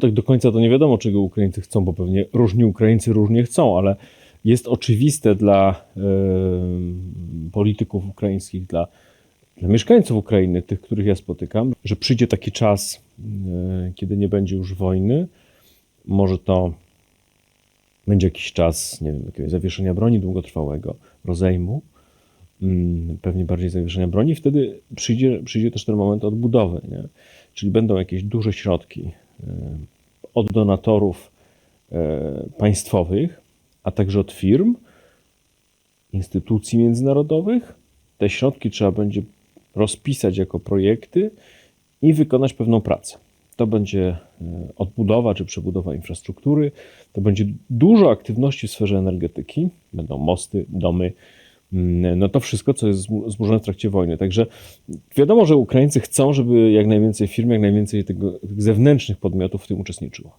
Tak do końca to nie wiadomo, czego Ukraińcy chcą, bo pewnie różni Ukraińcy różnie chcą, ale jest oczywiste dla e, polityków ukraińskich, dla, dla mieszkańców Ukrainy, tych, których ja spotykam, że przyjdzie taki czas, e, kiedy nie będzie już wojny. Może to będzie jakiś czas, nie wiem, jakiegoś zawieszenia broni długotrwałego, rozejmu, mm, pewnie bardziej zawieszenia broni. Wtedy przyjdzie, przyjdzie też ten moment odbudowy, nie? czyli będą jakieś duże środki od donatorów e, państwowych, a także od firm, instytucji międzynarodowych. Te środki trzeba będzie rozpisać jako projekty i wykonać pewną pracę. To będzie e, odbudowa czy przebudowa infrastruktury, to będzie dużo aktywności w sferze energetyki, będą mosty, domy, no to wszystko, co jest zbu- zburzone w trakcie wojny. Także wiadomo, że Ukraińcy chcą, żeby jak najwięcej firm, jak najwięcej tego, tych zewnętrznych podmiotów w tym uczestniczyło.